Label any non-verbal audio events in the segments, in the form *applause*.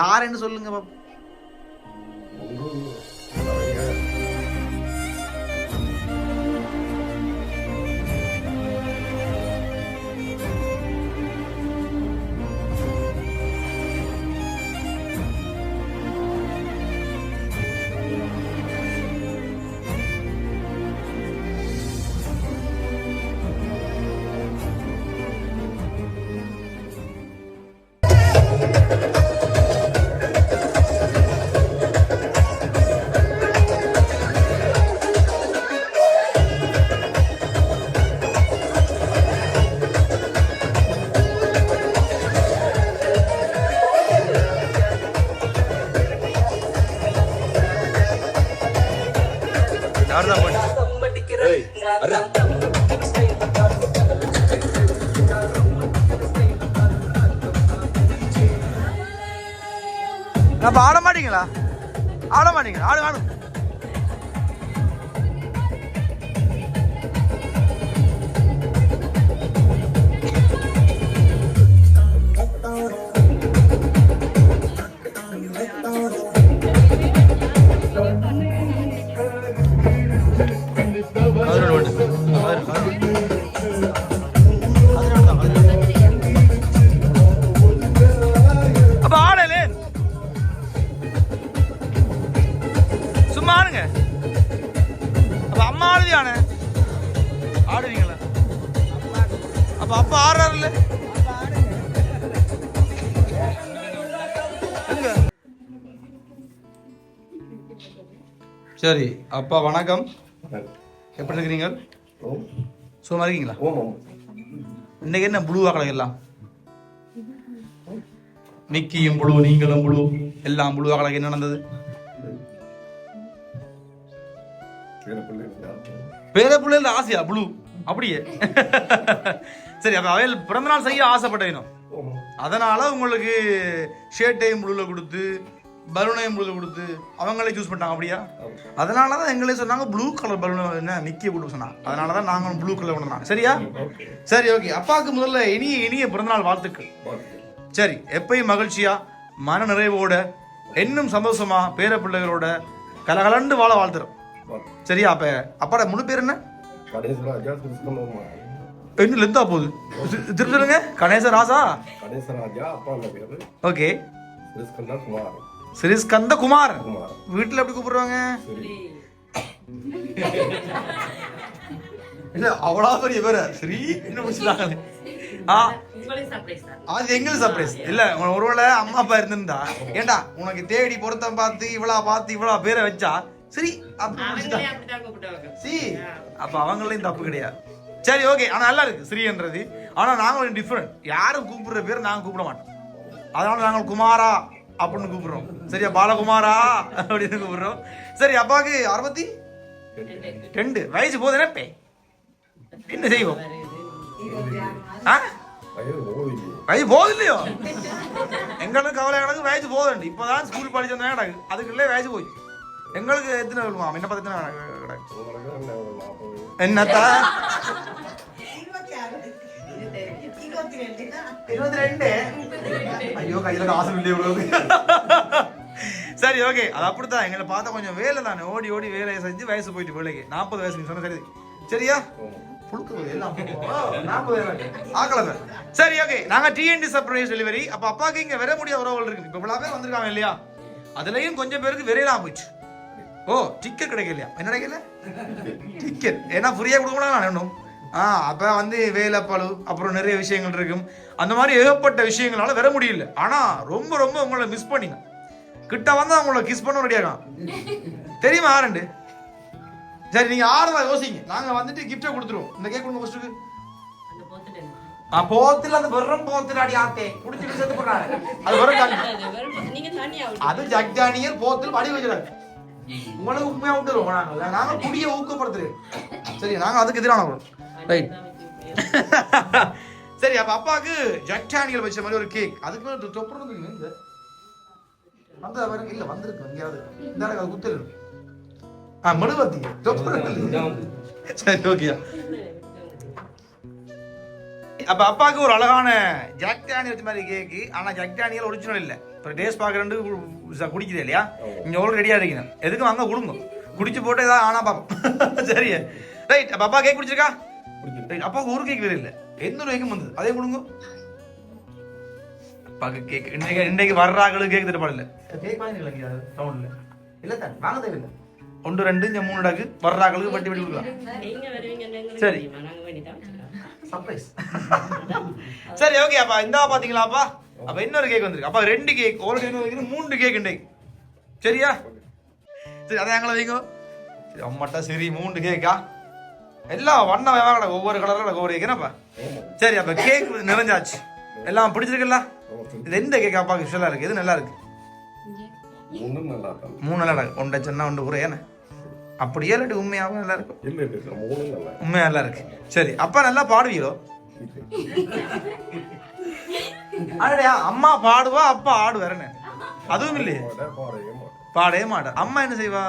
யாருன்னு சொல்லுங்க பாப்போம் அப்ப ஆட மாட்டீங்களா? ஆட மாட்டீங்களா? ஆடு ஆடு. சரி அப்பா வணக்கம். எப்படி இருக்கிறீங்க சும்மா இருக்கீங்களா இன்னைக்கு என்ன புளூவா கலக்கலாம் மிக்கியும் புழு நீங்களும் புழு எல்லாம் புழுவா கலக்கு என்ன நடந்தது? பேர பிள்ளைல ஆசையா? புழு அப்படியே. சரி அப்ப அவையில் பிறந்த நாள் செய்ய ஆசைப்பட்டேனும் அதனால உங்களுக்கு ஷர்ட்டையும் புழுல கொடுத்து பலூனையும் புழுல கொடுத்து அவங்களே சூஸ் பண்ணிட்டாங்க அப்படியா? அதனால தான் எங்களே சொன்னாங்க ப்ளூ கலர் பலூன் என்ன நிக்கிய கொடுக்க சொன்னாங்க. அதனால தான் நாங்களும் ப்ளூ கலர் கொண்டு சரியா? சரி ஓகே அப்பாவுக்கு முதல்ல இனிய இனிய பிறந்தநாள் வாழ்த்துக்கள். சரி எப்பயும் மகிழ்ச்சியா மன நிறைவோட இன்னும் சந்தோஷமா பேர பிள்ளைகளோட கலகலண்டு வாழ வாழ்த்துறோம். சரியா? அப்ப அப்பாட முழு பேர் என்ன? இன்னும் லெந்தா போகுது. தி- திருப்பி சொல்லுங்க கணேச ராசா ஓகே கிருஷ்ணா குமார். ஸ்ரீஸ்கந்த குமார் குமார் வீட்டுல எப்படி கூப்பிடுறாங்க சரி. *laughs* இல்ல அவ்வளோ பெரிய பேரு? ஸ்ரீ என்ன முடிச்சுட்டாங்க ஆ. அது எங்களுக்கு சர்ப்ரைஸ் இல்ல உன ஒருவேளை அம்மா அப்பா இருந்திருந்தா ஏண்டா உனக்கு தேடி பொருத்தம் பார்த்து இவ்வளா பார்த்து இவ்வளா பேரை வச்சா? சரி கூப்பிடுவாங்க. சி அப்ப அவங்களையும் தப்பு கிடையாது. சரி ஓகே. ஆனா நல்லா இருக்கு ஸ்ரீன்றது ஆனா நாங்க கொஞ்சம் டிஃப்ரெண்ட் யாரும் கூப்பிடுற பேர் நாங்க கூப்பிட மாட்டோம். அதனால நாங்கள் குமாரா. அப்படின்னு கூப்பிடுறோம். சரியா பாலகுமாரா? அப்படின்னு கூப்பிடுறோம். சரி அப்பாவுக்கு அறுபத்தி? ரெண்டு. வயசு போதுனே பே. என்ன செய்வோம்? ஆ? வயது வயசு போகுது இல்லையோ எங்களுக்கு கவலை கிடக்கு வயசு போதுண்டு இப்போதான் ஸ்கூல் படிச்சோம் கிடக்கு. அதுக்குள்ளே வயசு போய் எங்களுக்கு எத்தனை விழுவான் என்ன பார்த்து எத்தனை கிடக்கு? என்னத்தா? இருபத்தி ரெண்டு. ஐயோ கையில காசு இல்லையே இவ்வளவு சரி ஓகே அது அப்படித்தான். எங்களை பார்த்தா கொஞ்சம் வேலை தானே. ஓடி ஓடி வேலையை செஞ்சு வயசு போயிட்டு வேலைக்கு. நாற்பது வயசு நீ சொன்ன சரி சரியா. சரி ஓகே நாங்க டிஎன்டி சர்ப்ரைஸ் டெலிவரி அப்ப அப்பாக்கு இங்க வர முடியாத உறவுகள் இருக்கு. இப்ப இவ்வளவு பேர் வந்திருக்காங்க இல்லையா? அதுலயும் கொஞ்சம் பேருக்கு விரையலாம் போயிடுச்சு. ஓ டிக்கெட் கிடைக்கலையா? என்ன கிடைக்கல? டிக்கெட் ஏன்னா ஃப்ரீயா கொடுக்கணும் நான் இன்னும் ஆ அப்ப வந்து வேலைப்பழு அப்புறம் நிறைய விஷயங்கள் இருக்கும். அந்த மாதிரி ஏகப்பட்ட விஷயங்களால வர முடியல. ஆனா ரொம்ப ரொம்ப உங்களை மிஸ் பண்ணிங்க. கிட்ட வந்து உங்களை கிஸ் பண்ண ரெடியாகும் தெரியுமா ஆரண்டு? சரி நீங்க ஆறுதா யோசிங்க. நாங்க வந்துட்டு கிஃப்டை கொடுத்துருவோம். இந்த கேக். கொடுங்க போத்துட்டேன். ஆ போத்துல அந்த வெறும் போத்துல அடி ஆத்தே. குடிச்சிட்டு செத்து போறாங்க அது வெறும் அது ஜக்ஜானியர் போத்தில் படி வச்சிருக்காங்க உங்களுக்கு உண்மையா விட்டுருவோம். நாங்க நாங்க குடிய ஊக்கப்படுத்துறோம் சரி நாங்க அதுக்கு எதிரானவர்கள். ரைட். *laughs* சரி அப்ப அப்பாவுக்கு ஜக்டானியல் வச்ச மாதிரி ஒரு கேக் அதுக்கு மேல இருந்தீங்க இந்த அந்த இல்ல வந்திருக்கு எங்கேயாவது இந்த அது குத்தல் ஆ தொப்புறம் சரி ஓகே. அப்ப அப்பாவுக்கு ஒரு அழகான ஜாக் டேனியல் வச்ச மாதிரி கேக்கு ஆனா ஜாக் டேனியல் ஒரிஜினல் இல்ல. இப்போ டேஸ்ட் பார்க்குறேன் குடிக்குது இல்லையா? இங்கே ஆல்ரெடி ரெடியாக இருக்கீங்க எதுக்கும் அங்கே கொடுங்க. குடிச்சு போட்டு ஏதாவது ஆனா பார்ப்போம். *laughs* சரி. ரைட் அப்போ அப்பா கேக் குடிச்சிருக்கா? அப்பாவுக்கு ஒரு கேக் வேறு இல்லை. எந்த ஒரு கேக்கும் வந்தது. அதே கொடுங்க. அப்பாவுக்கு கேக் இன்னைக்கு இன்னைக்கு வர்றாங்களுக்கு கேக் தரப்பாடில்ல கேக் வாங்கிக்கல டவுனில் இல்லை. தான் வாங்க தேவையில்லை. ஒன்று ரெண்டு இந்த மூணு டாக்கு வர்றாங்களுக்கு வட்டி வட்டி கொடுக்கலாம். சரி. சர்ப்ரைஸ் சரி ஓகே அப்பா. இந்தா பாத்தீங்களா அப்பா? இன்னொரு கேக் வந்திருக்கு. அப்பா ரெண்டு கேக் ஒரு கேக் மூணு கேக் இன்றைக்கு. சரியா? சரி அதை எங்களை வைங்க. சரி அம்மாட்டா சரி மூணு கேக்கா எல்லாம் வண்ண வேவாங்க ஒவ்வொரு கலர்ல ஒவ்வொரு கேக் என்னப்பா சரி அப்ப கேக் நிறைஞ்சாச்சு. எல்லாம் பிடிச்சிருக்குல்ல? இது எந்த கேக் அப்பாவுக்கு விஷயம் இருக்கு. இது நல்லா இருக்கு? மூணு நல்லா இருக்கு. ஒன்றை சொன்னா ஒன்று கூட ஏன்னா? அப்படியே இல்லாட்டி உண்மையாகவும் நல்லா இருக்கும்? மூணும் நல்லா உண்மையா நல்லா இருக்கு. சரி அப்பா நல்லா பாடுவீங்களோ அடடா அம்மா பாடுவா அப்பா ஆடுவாருன்னு அதுவும் இல்லையே? மாட்டேன். பாடவே மாட்டார் அம்மா என்ன செய்வா?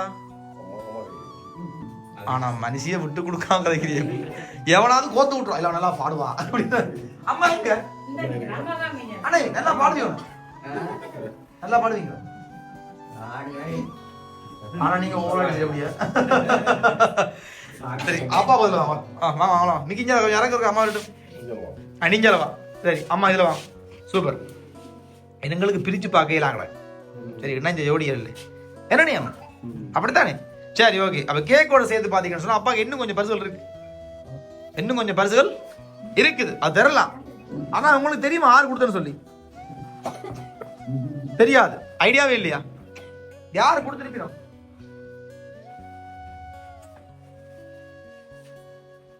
ஆனால் மனுஷியை விட்டு கொடுக்காம கதைக்கிறீ எவனாவது கோத்து விட்டுருவா. இல்ல நல்லா பாடுவா. அப்படின்னு அம்மா எங்க? அண்ணே நல்லா பாடுவீங்க நல்லா பாடுவீங்க ஆனா நீங்க ஓவரா செய்ய முடியாது. சரி அப்பா பதில் வாங்க ஆ வாங்க வாங்கலாம் மிக்கிஞ்சா இறங்க இருக்கு அம்மா விட்டு கொஞ்சம் அணிஞ்சல வா. சரி அம்மா இதுல வா. சூப்பர். எங்களுக்கு பிரிச்சு பார்க்கலாங்களே சரி என்ன இந்த ஜோடி இல்லை என்ன நீ அம்மா? அப்படித்தானே? சரி ஓகே அப்ப கேக்கோட சேர்த்து பாத்தீங்கன்னு சொன்னா அப்பாக்கு இன்னும் கொஞ்சம் பரிசுகள் இருக்கு. இன்னும் கொஞ்சம் பரிசுகள் இருக்குது. அது தரலாம். ஆனா உங்களுக்கு தெரியுமா யார் கொடுத்தேன்னு சொல்லி? தெரியாது. ஐடியாவே இல்லையா? யார் கொடுத்துருப்பீங்க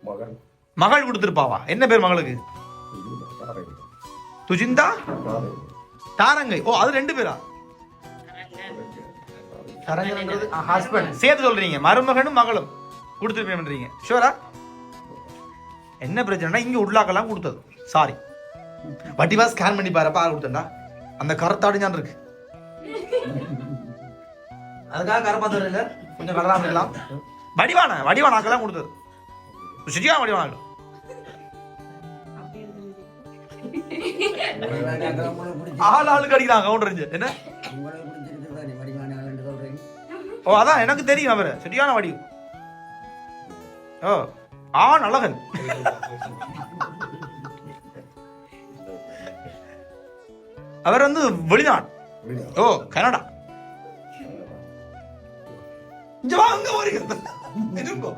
மகன். மகள் கொடுத்துருப்பாவா? என்ன பேர் மகளுக்கு. துஜிந்தா? தாரை. தாரங்கை. ஓ அது ரெண்டு பேரா? தரங்கன்றது ஹஸ்பண்ட் சேர்த்து சொல்றீங்க. மருமகனும் மகளும் கொடுத்துருப்பேன்றீங்க ஷூரா என்ன பிரச்சனைனா இங்க உள்ளாக்கெல்லாம் கொடுத்தது. சாரி வட்டிவா ஸ்கேன் பண்ணி பாருப்பா ஆள் கொடுத்தா அந்த கருத்தாடு ஞான் இருக்கு. அதுக்காக கரப்பாத்தர் இல்ல. கொஞ்சம் கலராம இருக்கலாம். வடிவான வடிவானாக்கெல்லாம் கொடுத்தது. சரியா வடிவானாக்கள் ஆள் ஆளுக்கு அடிக்கிறாங்க கவுண்டர் என்ன? ஓ அதான் எனக்கு தெரியும் அவரு. சரியான வடிவு. ஓ ஆண் அழகன் அவர் வந்து வெளிநாடு. ஓ கனடா. இங்க வா அங்க போறீங்க இருங்கோ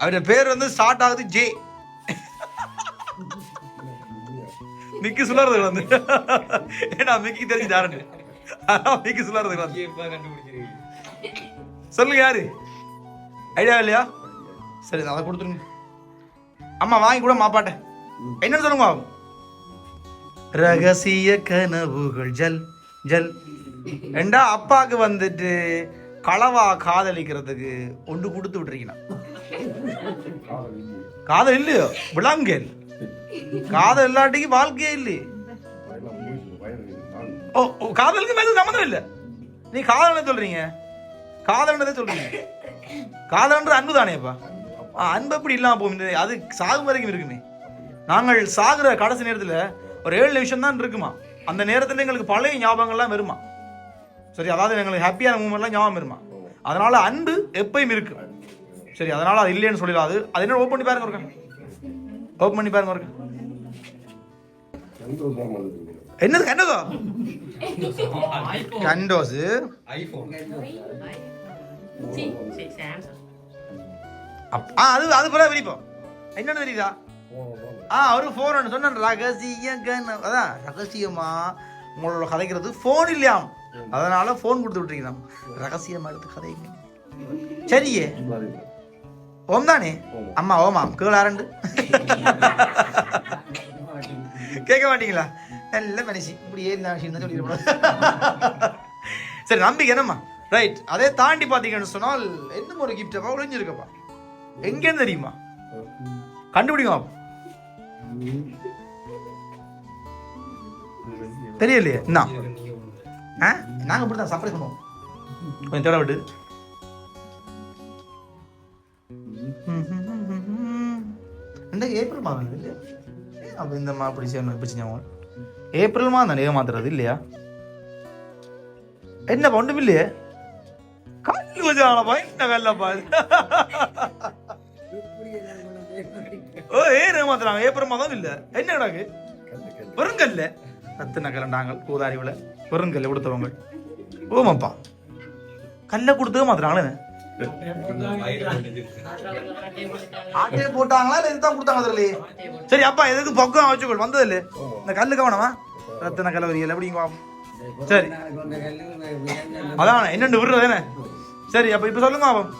அவருடைய பேர் வந்து ஸ்டார்ட் ஆகுது ஜே. மிக்கி சுலறது வந்து. ஏன்னா மிக்கி தெரிஞ்சு யாருன்னு. அதான் சுலறது வந்து. சொல்லுங்க யாரு? ஐடியா இல்லையா? சரி அதை கொடுத்துருங்க. அம்மா வாங்கி கூட மாப்பாட்ட என்னன்னு சொல்லுங்க. ரகசிய கனவுகள் ஜல் ஜல். ஏண்டா அப்பாக்கு வந்துட்டு களவா காதலிக்கிறதுக்கு ஒன்று கொடுத்து இல்லை. காதல் இல்லையோ? விளாங்கல் காதல் இல்லாட்டிக்கு வாழ்க்கையே இல்லையே. ஓ ஓ, காதலுக்கு மேல சம்மந்தம் இல்ல. நீ காதல் சொல்றீங்க. காதல்ன்றதே சொல்றீங்க. காதல்ன்ற அன்பு தானேப்பா ஆ, அன்பு எப்படி இல்லாம போகும்? அது சாகும் வரைக்கும் இருக்குமே. நாங்கள் சாகுற கடைசி நேரத்துல ஒரு ஏழு நிமிஷம் தான் இருக்குமா. அந்த நேரத்துல எங்களுக்கு பழைய ஞாபகங்கள்லாம் வருமா? சரி அதாவது எங்களுக்கு ஹாப்பியான மூமெண்ட்லாம் ஞாபகம் வருமா? அதனால அன்பு எப்பயும் இருக்கு. சரி அதனால அது இல்லைன்னு சொல்லிடாது. அது என்ன ஓப்பன் பண்ணி பாருங்க ஒருக்கா. ஓப்பன் பண்ணி பாருங்க ஒருக்கா. என்னது கண்டதோ? கண்டோஸ். C, C, Samsung. அப்- ஆ அது அது பிறகு விரிப்போம் என்னன்னு தெரியுதா. ஆ அவரு ஃபோன் சொன்ன ரகசிய கன் அதான் ரகசியமா உங்களோட கதைக்கிறது ஃபோன் இல்லையாம். அதனால ஃபோன் கொடுத்து விட்டுருக்கீங்க ரகசியமா எடுத்து கதைங்க. சரியே. ஓம். தானே. அம்மா ஓமாம். கீழாரண்டு *laughs* கேட்க மாட்டீங்களா? நல்ல மனுஷி. இப்படியே இந்த விஷயம் சொல்லிடுறோம் சரி நம்பிக்கை என்னம்மா ரைட் அதே தாண்டி பார்த்தீங்கன்னு சொன்னால் என்ன ஒரு கிஃப்ட் அப்பா ஒளிஞ்சிருக்கப்பா. எங்கேன்னு தெரியுமா? கண்டுபிடிக்கும் தெரியலையே? என்ன? ஆ? நாங்கள் இப்படி தான் சர்ப்ரைஸ் பண்ணுவோம். கொஞ்சம் தேட விட்டு இந்த ஏப்ரல் மாதம் இல்லையா? அப்போ இந்த மா அப்படி செய்யணும் இப்படி செஞ்சவங்க ஏப்ரல் மாதம் ஏமாத்துறது இல்லையா? என்ன ஒன்றும் இல்லையே? கல்லு வச்சாங்களப்பா என்ன கல்லப்பா இது? ஓ ஏன் ஏமாத்துறாங்க ஏப்ரல் மாதம் இல்லை. என்ன கிடக்கு? பெருங்கல்ல. ரத்தின கலண்டாங்க பூதாரிவுல பெருங்கல்ல கொடுத்தவங்க ஓமாப்பா கல்லை கொடுத்து மாத்துறாங்களே ஆட்டையை போட்டாங்களா இல்ல இதுதான் கொடுத்தாங்க அதுல சரி அப்பா எதுக்கு பக்கம் வச்சுக்கொள் வந்தது இல்ல இந்த கல்லு கவனமா? ரத்தன கலவரிகள் எப்படிங்க? சரி. அதான் என்னென்னு விடுறது என்ன சரி அப்ப இப்ப சொல்லுங்க பாப்போம்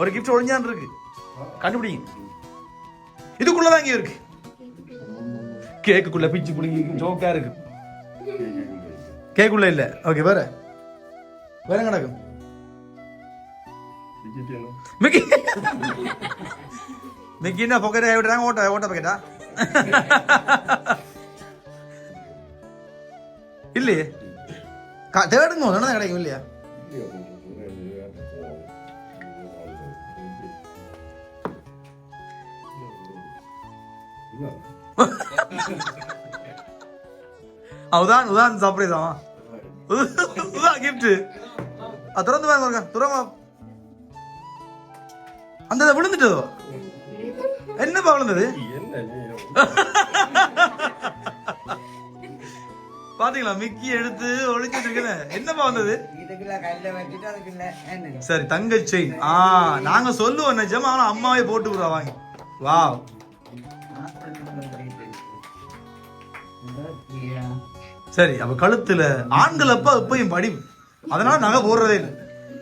ஒரு கிஃப்ட் ஒழிஞ்சான் இருக்கு. கண்டுபிடிங்க. இதுக்குள்ளதான் இங்க இருக்கு. கேக்குக்குள்ள பிச்சு புடிங்கி ஜோக்கா இருக்கு. கேக்குள்ள இல்ல. ஓகே வேற. வேற கிடக்கும்? மிக்கி மிக்கி என்ன பொக்கெட் விடுறாங்க ஓட்ட ஓட்ட பக்கெட்டா இல்லையே தேடுங்க ஒன்று கிடைக்கும் இல்லையா அதுதான் உதான் சர்ப்ரைஸ் ஆமா உதான் கிஃப்ட் திறந்து பாருங்க. துறமா அந்த விழுந்துட்டதோ? என்னப்பா விழுந்தது? பாத்தீங்களா மிக்கி எடுத்து ஒளிச்சிட்டு இருக்கேன். என்னப்பா வந்தது? சரி தங்க செயின். ஆ நாங்க சொல்லுவோம் நிஜமா ஆனா அம்மாவே போட்டு விடுறா வாங்கி. வா சரி அப்ப கழுத்துல ஆண்கள் அப்ப எப்பயும் மடி அதனால நகை போடுறதே இல்லை.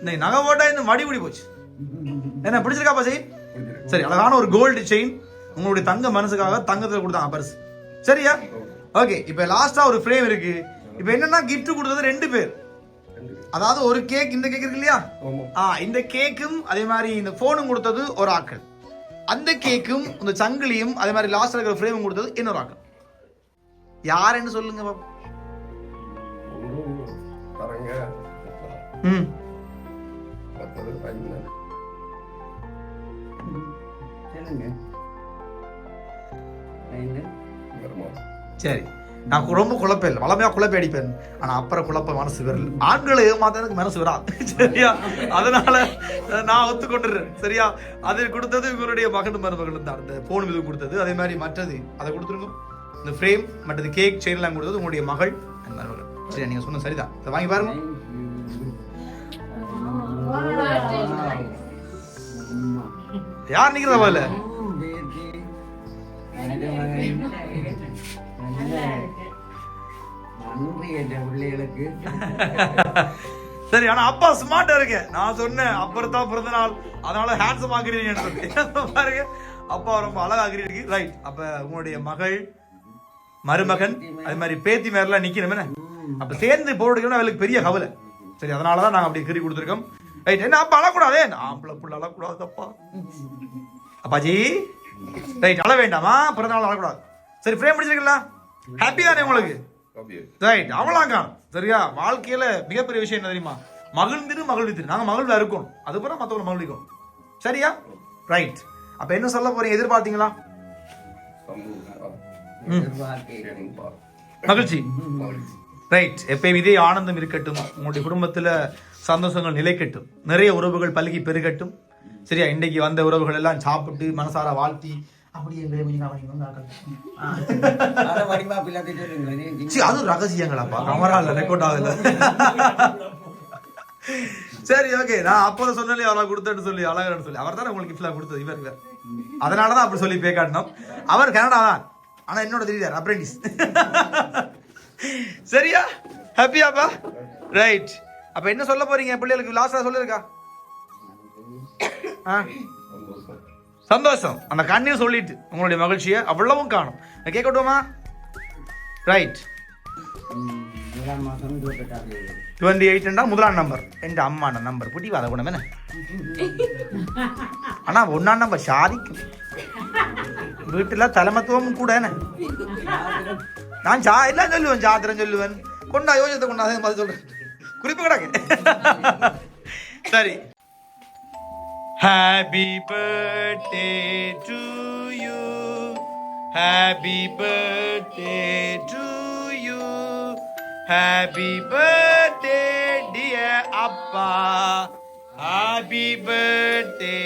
இன்னைக்கு நகை போட்டா இந்த மடி பிடி போச்சு. என்ன பிடிச்சிருக்காப்பா செயின்? சரி அழகான ஒரு கோல்டு செயின் உங்களுடைய தங்க மனசுக்காக தங்கத்துல கொடுத்தாங்க பரிசு சரியா? ஓகே இப்ப லாஸ்டா ஒரு ஃப்ரேம் இருக்கு. இப்ப என்னன்னா கிஃப்ட் கொடுத்தது ரெண்டு பேர். அதாவது ஒரு கேக் இந்த கேக் இருக்கு இல்லையா? ஆ இந்த கேக்கும் அதே மாதிரி இந்த போனும் கொடுத்தது ஒரு ஆக்கள் அந்த கேக்கும் இந்த சங்கிலியும் அதே மாதிரி லாஸ்ட் இருக்கிற ஃப்ரேமும் கொடுத்தது இன்னொரு ஆக்கள் யாருன்னு சொல்லுங்க தரங்க. ம். சரி. நான் ரொம்ப குழப்பம் இல்லை. வளமையா குழப்பி அடிப்பேன். ஆனா அப்புறம் குழப்ப மனசு வரல. ஆண்களை ஏமாத்த எனக்கு மனசு வராது சரியா? அதனால நான் ஒத்துக்கொண்டுறேன். சரியா? அது கொடுத்தது இவருடைய மகன் மருமகள் தான். அந்த போன் இது கொடுத்தது. அதே மாதிரி மற்றது. அதை கொடுத்துருங்க. இந்த ஃப்ரேம் மற்றது கேக் செயின் எல்லாம் கொடுத்தது உங்களுடைய மகள் and மருமகள். சரியா? நீங்க சொன்ன சரிதான். இதை வாங்கி பாருங்க. அம்மா. யார் நிக்கிறதா போல சரி ஆனா அப்பா ஸ்மார்ட்டா இருக்கு. நான் சொன்னேன் அப்புறம் பிறந்த நாள். அதனால ஹேண்ட்ஸம் ஆகிறீங்க பாருங்க. அப்பா ரொம்ப அழகா ஆகிறீங்க ரைட் அப்ப உங்களுடைய மகள் மருமகன் அது மாதிரி பேத்தி மேரெல்லாம் நிக்கணும் என்ன? அப்ப சேர்ந்து போடுறதுக்கு அவளுக்கு பெரிய கவலை. சரி அதனாலதான் நாங்க அப்படி கறி கொடுத்துருக்கோம். ரைட் என்ன அப்பா அழக்கூடாதே. ஆம்பளை புள்ள அழக்கூடாது அப்பா அப்பாஜி ரைட் அழ வேண்டாமா? பிறந்த நாள் அழக்கூடாது. சரி ஃப்ரேம் முடிச்சிருக்கீங்களா? ஹாப்பி தானே உங்களுக்கு? ரைட் அவ்வளோங்க சரியா? வாழ்க்கையில மிகப்பெரிய விஷயம் என்ன தெரியுமா? மகிழ்ந்திரு மகிழ்வித்திரு நாங்க மகிழ்வா இருக்கணும் அதுக்கப்புறம் மத்தவங்க மகிழ்விக்கணும் சரியா? ரைட் அப்ப என்ன சொல்ல போறீங்க? எதிர்பார்த்தீங்களா? மகிழ்ச்சி. ரைட் எப்பயும் இதே ஆனந்தம் இருக்கட்டும். உங்களுடைய குடும்பத்துல சந்தோஷங்கள் நிலைக்கட்டும். நிறைய உறவுகள் பல்கி பெருகட்டும். சரியா? இன்னைக்கு வந்த உறவுகள் எல்லாம் சாப்பிட்டு மனசார வாழ்த்தி. அத ரகசியங்களாப்பா. கமரால ரெக்கார்ட் ஆகல. சரி ஓகே நான் அப்போ சொன்னே அவளை கொடுத்தேன்னு சொல்லி அழகன்னு சொல்லி. அவர் தானே உங்களுக்கு கிஃப்ட்லாம் கொடுத்தது. இவர் இவர். அதனாலதான் அப்படி சொல்லி பே காட்டணும் அவர் கனடா தான் ஆனா என்னோட தெரியாது அப்ரெண்டிஸ் சரியா? ஹாப்பியாப்பா ரைட் அப்ப என்ன சொல்ல போறீங்க? பிள்ளைகளுக்கு லாஸ்டா சொல்லிருக்கா? ஆ? சந்தோஷம். அந்த கண்ணையும் சொல்லிட்டு உங்களுடைய மகிழ்ச்சியை அவ்வளவும் காணும். நான் கேட்கட்டுமா ரைட் ம், முதலாம் மாசம் இருபத்தெட்டாம் தேதி டுவெண்ட்டி எயிட்னா முதலாம் நம்பர் என் அம்மான நம்பர் புடிவாத குணம் என்ன? ஆனா ஒன்னாம் நம்பர் சாதிக்கும். வீட்டில் தலைமத்துவமும் கூட என்ன? நான் சா எல்லாம் சொல்லுவேன் சாத்திரம் சொல்லுவேன் கொண்டா யோசித்த கொண்டா அதை பார்த்து சொல்றேன் குறிப்பு கிடக்கு சரி happy birthday to you happy birthday to you happy birthday dear அப்பா happy birthday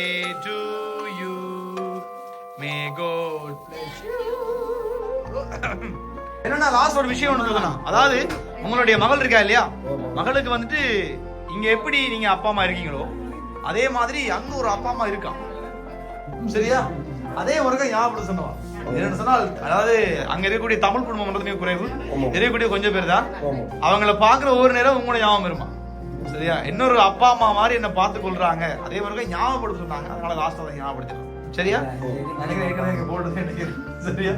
to you may God என்னன்னா லாஸ்ட் ஒரு விஷயம் ஒன்று சொல்லணும். அதாவது உங்களுடைய மகள் இருக்கா இல்லையா? மகளுக்கு வந்துட்டு இங்க எப்படி நீங்க அப்பா அம்மா இருக்கீங்களோ அதே மாதிரி அங்க ஒரு அப்பா அம்மா இருக்கான் சரியா? அதே முருகன் ஞாபகம் சொன்னவா? என்னன்னு சொன்னால் அதாவது அங்க இருக்கக்கூடிய தமிழ் குடும்பம் மிக குறைவு. இருக்கக்கூடிய கொஞ்சம் பேர் தான். அவங்கள பாக்குற ஒவ்வொரு நேரம் உங்களோட ஞாபகம் வருமா? சரியா? இன்னொரு அப்பா அம்மா மாதிரி என்ன பார்த்து கொள்றாங்க. அதே முருகன் ஞாபகப்படுத்த சொன்னாங்க. அதனால லாஸ்ட் அதை ஞாபகப்படுத்திடுறோம் சரியா? நினைக்கிறேன் போடுறது நினைக்கிறேன் சரியா?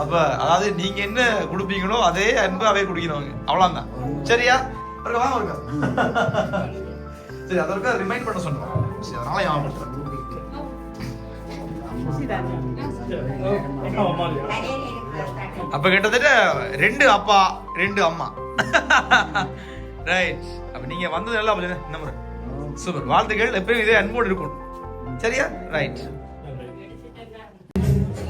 அப்ப அதாவது நீங்க என்ன கொடுப்பீங்களோ அதே அன்பு அவை குடிக்கிறவங்க அவ்வளவுதான். சரியா? ஒரு வாங்க ஒருக்கா சரி அதற்கு ரிமைண்ட் பண்ண சொன்னோம் சரி அதனால ஞாபகப்படுத்துறேன் அப்ப கிட்டத்தட்ட ரெண்டு அப்பா ரெண்டு அம்மா. ரைட் அப்ப நீங்க வந்தது நல்லா அப்ப முறை சூப்பர். வாழ்த்துக்கள். எப்பயும் இதே அன்போடு இருக்கும் சரியா? ரைட்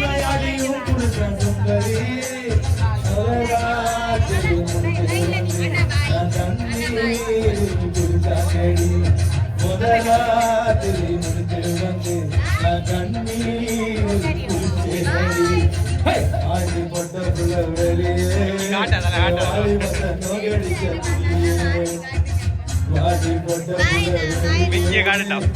அந்த பூனையாடியும் சுந்தரி முதலாத்திரி முடிச்சு வந்து கண்ணீர் போட்ட வெளியே வாடி